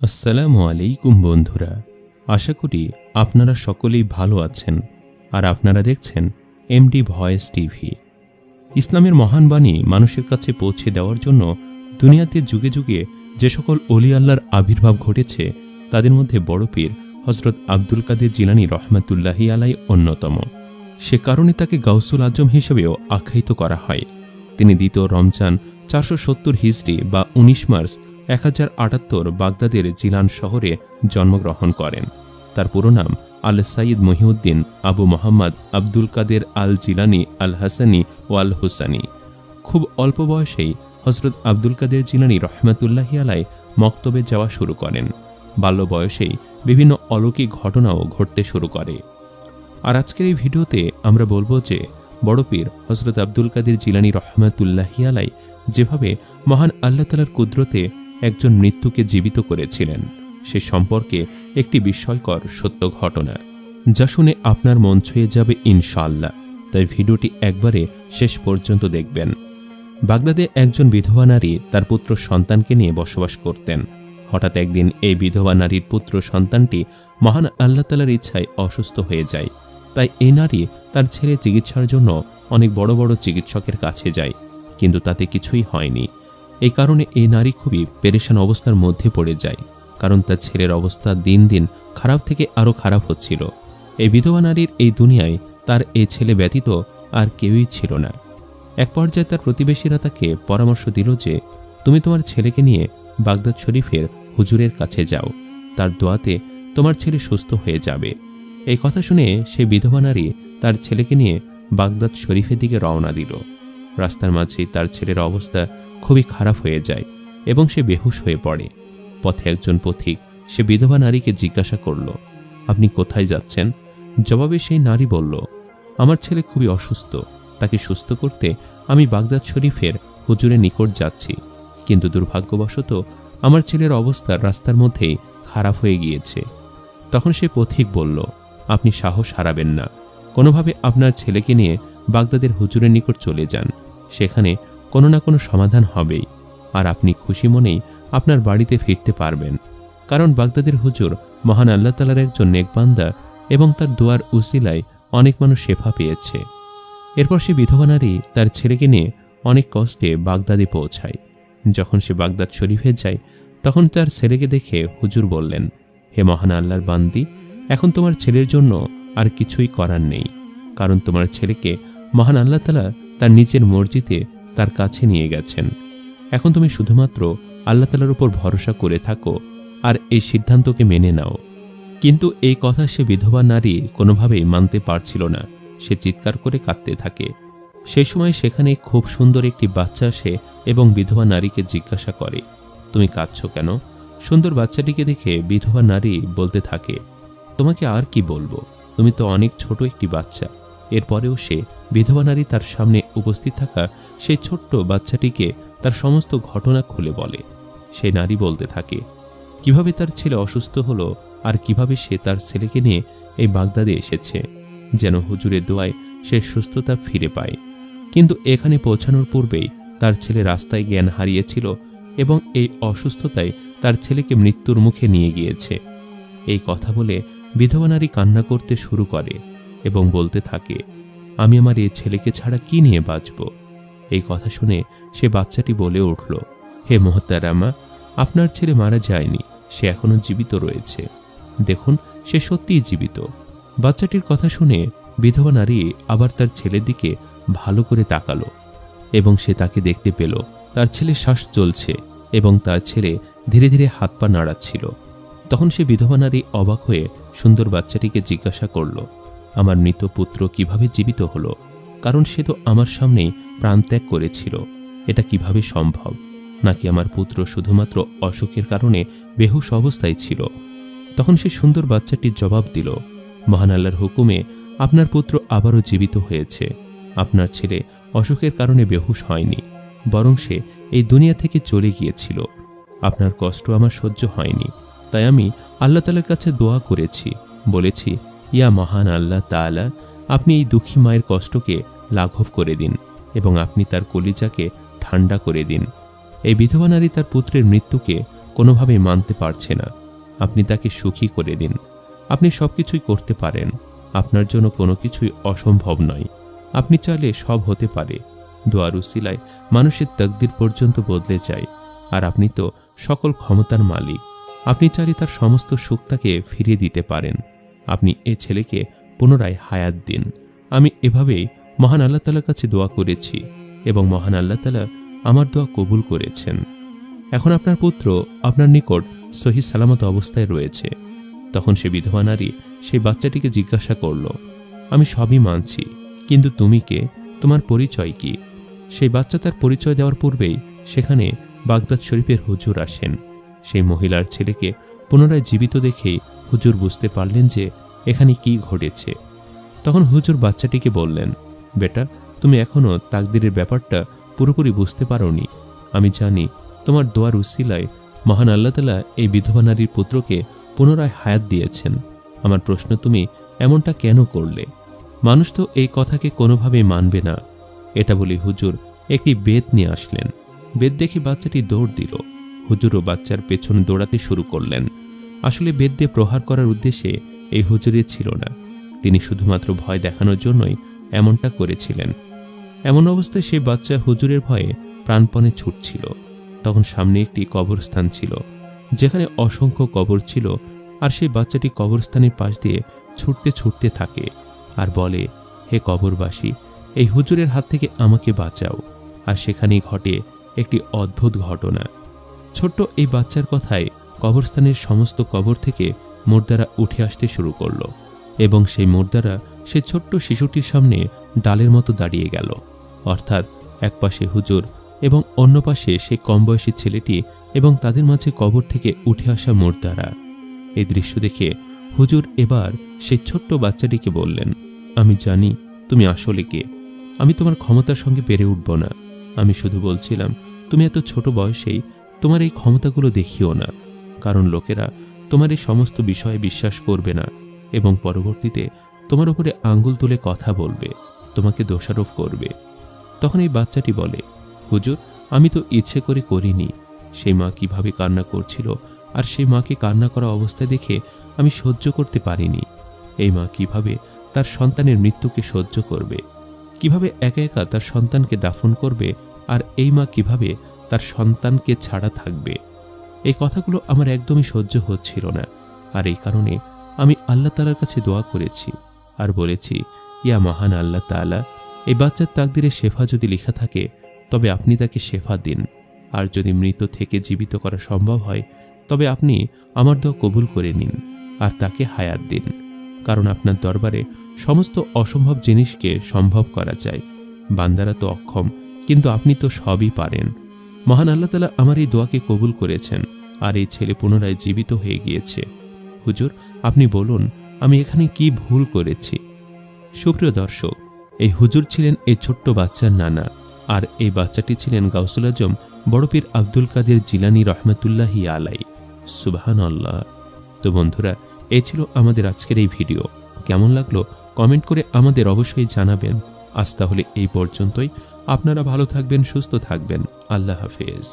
আসসালামু আলাইকুম, বন্ধুরা। আশা করি আপনারা সকলেই ভালো আছেন আর আপনারা দেখছেন এমডি ভয়েস টিভি ইসলামের মহান বাণী মানুষের কাছে পৌঁছে দেওয়ার জন্য দুনিয়াতে যুগে যুগে যে সকল অলি আল্লাহর আবির্ভাব ঘটেছে, তাদের মধ্যে বড় পীর হজরত আব্দুল কাদের জিলানি রহমাতুল্লাহি আলাই অন্যতম। সে কারণে তাকে গাউসুল আজম হিসেবেও আখ্যায়িত করা হয়। তিনি দ্বিতীয় রমজান চারশো সত্তর হিজড়ি বা উনিশ মার্চ এক হাজার আটাত্তর বাগদাদের জিলান শহরে জন্মগ্রহণ করেন। তার পুরো নাম আল সাইদ মহিউদ্দিন আবু মোহাম্মদ আব্দুল কাদের আল জিলানি আল হাসানি ও আল হুসানি। খুব অল্প বয়সেই হজরত আব্দুল কাদের জিলানি রহমাতুল্লাহি আলাই মক্তবে যাওয়া শুরু করেন। বাল্য বয়সেই বিভিন্ন অলৌকিক ঘটনাও ঘটতে শুরু করে। আর আজকের এই ভিডিওতে আমরা বলব যে বড় পীর হজরত আব্দুল কাদের জিলানি রহমাতুল্লাহি আলাই যেভাবে মহান আল্লাহ তালার কুদরতে একজন মৃত্যুকে জীবিত করেছিলেন। সে সম্পর্কে একটি বিস্ময়কর সত্য ঘটনা। যা শুনে আপনার মন ছুঁয়ে যাবে ইনশাল্লাহ তাই ভিডিওটি একবারে শেষ পর্যন্ত দেখবেন। বাগদাদে একজন বিধবা নারী তার পুত্র সন্তানকে নিয়ে বসবাস করতেন। হঠাৎ একদিন এই বিধবা নারীর পুত্র সন্তানটি মহান আল্লাহ তালার ইচ্ছায় অসুস্থ হয়ে যায়। তাই এই নারী তার ছেলে চিকিৎসার জন্য অনেক বড় বড় চিকিৎসকের কাছে যায়। কিন্তু তাতে কিছুই হয়নি। এই কারণে এই নারী খুবই পেরেশান অবস্থার মধ্যে পড়ে যায়, কারণ তার ছেলের অবস্থা দিন দিন খারাপ থেকে আরও খারাপ হচ্ছিল। এই বিধবা নারীর এই দুনিয়ায় তার এই ছেলে ব্যতীত আর কেউই ছিল না। এক পর্যায়ে তার প্রতিবেশীরা তাকে পরামর্শ দিল যে, তুমি তোমার ছেলেকে নিয়ে বাগদাদ শরীফের হুজুরের কাছে যাও। তার দোয়াতে তোমার ছেলে সুস্থ হয়ে যাবে। এই কথা শুনে সেই বিধবা নারী তার ছেলেকে নিয়ে বাগদাদ শরীফের দিকে রওনা দিল। রাস্তার মাঝে তার ছেলের অবস্থা খুবই খারাপ হয়ে যায় এবং সে বেহুশ হয়ে পড়ে। পথে একজন পথিক সে বিধবা নারীকে জিজ্ঞাসা করল, আপনি কোথায় যাচ্ছেন? জবাবে সেই নারী বলল, আমার ছেলে খুবই অসুস্থ। তাকে সুস্থ করতে আমি বাগদাদ শরীফের হুজুরের নিকট যাচ্ছি। কিন্তু দুর্ভাগ্যবশত আমার ছেলের অবস্থা রাস্তার মধ্যেই খারাপ হয়ে গিয়েছে। তখন সে পথিক বলল, আপনি সাহস হারাবেন না। কোনোভাবে আপনার ছেলেকে নিয়ে বাগদাদের হুজুরের নিকট চলে যান। সেখানে কোনো না কোনো সমাধান হবেই। আর আপনি খুশি মনেই আপনার বাড়িতে ফিরতে পারবেন। কারণ বাগদাদের হুজুর মহান আল্লাহ তালার একজন নেকবান্দা এবং তার দোয়ার উসিলায় অনেক মানুষ শেফা পেয়েছে। এরপর সে বিধবা নারী তার ছেলেকে নিয়ে অনেক কষ্টে বাগদাদে পৌঁছায়। যখন সে বাগদাদ শরীফে যায়, তখন তার ছেলেকে দেখে হুজুর বললেন, হে মহান আল্লাহর বান্দি, এখন তোমার ছেলের জন্য আর কিছুই করার নেই। কারণ তোমার ছেলেকে মহান আল্লাহ তালা তার নিজের মসজিদে তার কাছে নিয়ে গেছেন। এখন তুমি শুধুমাত্র আল্লাহ তালার উপর ভরসা করে থাকো আর এই সিদ্ধান্তকে মেনে নাও। কিন্তু এই কথা সে বিধবা নারী কোনোভাবেই মানতে পারছিল না। সে চিৎকার করে কাঁদতে থাকে। সেই সময় সেখানে খুব সুন্দর একটি বাচ্চা আসে এবং বিধবা নারীকে জিজ্ঞাসা করে, তুমি কাঁদছ কেন? সুন্দর বাচ্চাটিকে দেখে বিধবা নারী বলতে থাকে, তোমাকে আর কি বলব? তুমি তো অনেক ছোট একটি বাচ্চা। এরপরেও সে বিধবা নারী তার সামনে উপস্থিত থাকা সেই ছোট্ট বাচ্চাটিকে তার সমস্ত ঘটনা খুলে বলে। সেই নারী বলতে থাকে, কীভাবে তার ছেলে অসুস্থ হলো আর কীভাবে সে তার ছেলেকে নিয়ে এই বাগদাদে এসেছে? যেন হুজুরের দোয়ায় সে সুস্থতা ফিরে পায়। কিন্তু এখানে পৌঁছানোর পূর্বেই তার ছেলে রাস্তায় জ্ঞান হারিয়েছিল এবং এই অসুস্থতায় তার ছেলেকে মৃত্যুর মুখে নিয়ে গিয়েছে। এই কথা বলে বিধবা নারী কান্না করতে শুরু করে। এবং বলতে থাকে, আমি আমার এই ছেলেকে ছাড়া কি নিয়ে বাঁচব? এই কথা শুনে সে বাচ্চাটি বলে উঠল, হে মোহতারামা আপনার ছেলে মারা যায়নি, সে এখনও জীবিত রয়েছে। দেখুন, সে সত্যিই জীবিত। বাচ্চাটির কথা শুনে বিধবা নারী আবার তার ছেলের দিকে ভালো করে তাকালো এবং সে তাকে দেখতে পেল, তার ছেলে শ্বাস চলছে এবং তার ছেলে ধীরে ধীরে হাত পা নাড়াচ্ছিল। তখন সে বিধবা নারী অবাক হয়ে সুন্দর বাচ্চাটিকে জিজ্ঞাসা করল আমার মৃত পুত্র কীভাবে জীবিত হলো, কারণ সে তো আমার সামনেই প্রাণত্যাগ করেছিল। এটা কীভাবে সম্ভব? নাকি আমার পুত্র শুধুমাত্র অসুখের কারণে বেহুশ অবস্থায় ছিল? তখন সে সুন্দর বাচ্চাটির জবাব দিল, মহান আল্লাহর হুকুমে আপনার পুত্র আবারও জীবিত হয়েছে। আপনার ছেলে অসুখের কারণে বেহুশ হয়নি, বরং সে এই দুনিয়া থেকে চলে গিয়েছিল। আপনার কষ্ট আমার সহ্য হয়নি, তাই আমি আল্লাহ তালার কাছে দোয়া করেছি, বলেছি ইয়া মহান আল্লাহ তাআলা, আপনি এই দুঃখী মায়ের কষ্টকে লাঘব করে দিন এবং আপনি তার কলিজাকে ঠান্ডা করে দিন। এই বিধবা নারী তার পুত্রের মৃত্যুকে কোনোভাবেই মানতে পারছে না। আপনি তাকে সুখী করে দিন। আপনি সবকিছুই করতে পারেন। আপনার জন্য কোনো কিছুই অসম্ভব নয়। আপনি চাইলে সব হতে পারে। দোয়ার উসিলায় মানুষের তকদির পর্যন্ত বদলে যায়। আর আপনি তো সকল ক্ষমতার মালিক। আপনি চাইলে তার সমস্ত সুখ তাকে ফিরিয়ে দিতে পারেন। আপনি এ ছেলেকে পুনরায় হায়াত দিন। আমি এভাবেই মহান আল্লাহ তালার কাছে দোয়া করেছি এবং মহান আল্লাহ তালা আমার দোয়া কবুল করেছেন। এখন আপনার পুত্র আপনার নিকট সহি সালামত অবস্থায় রয়েছে। তখন সে বিধবা নারী সেই বাচ্চাটিকে জিজ্ঞাসা করল, আমি সবই মানছি, কিন্তু তুমি কে? তোমার পরিচয় কি? সেই বাচ্চা তার পরিচয় দেওয়ার পূর্বেই সেখানে বাগদাদ শরীফের হুজুর আসেন। সেই মহিলার ছেলেকে পুনরায় জীবিত দেখে হুজুর বুঝতে পারলেন যে এখানে কি ঘটেছে। তখন হুজুর বাচ্চাটিকে বললেন, বেটা, তুমি এখনও তাকদিরের ব্যাপারটা পুরোপুরি বুঝতে পারোনি। আমি জানি তোমার দোয়ার উসিলায় মহান আল্লাহ তালা এই বিধবা নারীর পুত্রকে পুনরায় হায়াত দিয়েছেন। আমার প্রশ্ন, তুমি এমনটা কেন করলে? মানুষ তো এই কথাকে কোনোভাবেই মানবে না। এটা বলি হুজুর একটি বেদ নিয়ে আসলেন। বেদ দেখে বাচ্চাটি দৌড় দিল। হুজুরও বাচ্চার পেছনে দৌড়াতে শুরু করলেন। আসলে বেদ দিয়ে প্রহার করার উদ্দেশ্যে এই হুজুরের ছিল না। তিনি শুধুমাত্র ভয় দেখানোর জন্যই এমনটা করেছিলেন। এমন অবস্থায় সেই বাচ্চা হুজুরের ভয়ে প্রাণপণে ছুটছিল। তখন সামনে একটি কবরস্থান ছিল, যেখানে অসংখ্য কবর ছিল আর সেই বাচ্চাটি কবরস্থানের পাশ দিয়ে ছুটতে ছুটতে থাকে আর বলে, হে কবরবাসী, এই হুজুরের হাত থেকে আমাকে বাঁচাও। আর সেখানেই ঘটে একটি অদ্ভুত ঘটনা। ছোট্ট এই বাচ্চার কথায় কবরস্থানের সমস্ত কবর থেকে মোর্দারা উঠে আসতে শুরু করল এবং সেই মোর্দারা সে ছোট্ট শিশুটির সামনে ডালের মতো দাঁড়িয়ে গেল। অর্থাৎ এক পাশে হুজুর এবং অন্য পাশে সে কম বয়সী ছেলেটি এবং তাদের মাঝে কবর থেকে উঠে আসা মোর্দারা। এই দৃশ্য দেখে হুজুর এবার সেই ছোট্ট বাচ্চাটিকে বললেন, আমি জানি তুমি আসলে কে। আমি তোমার ক্ষমতার সঙ্গে পেরে উঠব না। আমি শুধু বলছিলাম, তুমি এত ছোট বয়সেই তোমার এই ক্ষমতাগুলো দেখিও না। কারণ লোকেরা তোমার এই সমস্ত বিষয়ে বিশ্বাস করবে না এবং পরবর্তীতে তোমার উপরে আঙ্গুল তুলে কথা বলবে, তোমাকে দোষারোপ করবে। তখন এই বাচ্চাটি বলে, হুজুর, আমি তো ইচ্ছে করে করিনি। সেই মা কীভাবে কান্না করছিল আর সেই মাকে কান্না করা অবস্থায় দেখে আমি সহ্য করতে পারিনি। এই মা কীভাবে তার সন্তানের মৃত্যুকে সহ্য করবে? কীভাবে একা একা তার সন্তানকে দাফন করবে আর এই মা কীভাবে তার সন্তানকে ছাড়া থাকবে? এই কথাগুলো আমার একদমই সহ্য হচ্ছিল না। আর এই কারণে আমি আল্লাহ তালার কাছে দোয়া করেছি আর বলেছি, ইয়া মহান আল্লাহ তালা এই বাচ্চার তাকদিরে শেফা যদি লেখা থাকে, তবে আপনি তাকে শেফা দিন। আর যদি মৃত থেকে জীবিত করা সম্ভব হয়, তবে আপনি আমার দোয়া কবুল করে নিন আর তাকে হায়াত দিন। কারণ আপনার দরবারে সমস্ত অসম্ভব জিনিসকে সম্ভব করা যায়। বান্দারা তো অক্ষম, কিন্তু আপনি তো সবই পারেন। মহান আল্লাহ তালা আমার এই দোয়াকে কবুল করেছেন। আর এই ছেলে পুনরায় জীবিত হয়ে গিয়েছে। হুজুর, আপনি বলুন, আমি এখানে কি ভুল করেছি? সুপ্রিয় দর্শক, এই হুজুর ছিলেন এই ছোট্ট বাচ্চার নানা, আর এই বাচ্চাটি ছিলেন গাউসুল আজম বড়পীর আব্দুল কাদের জিলানি রহমতুল্লাহি আলাই সুবাহান আল্লাহ তো বন্ধুরা, এ ছিল আমাদের আজকের এই ভিডিও। কেমন লাগল কমেন্ট করে আমাদের অবশ্যই জানাবেন। আজ তাহলে এই পর্যন্তই। আপনারা ভালো থাকবেন, সুস্থ থাকবেন। আল্লাহ হাফেজ।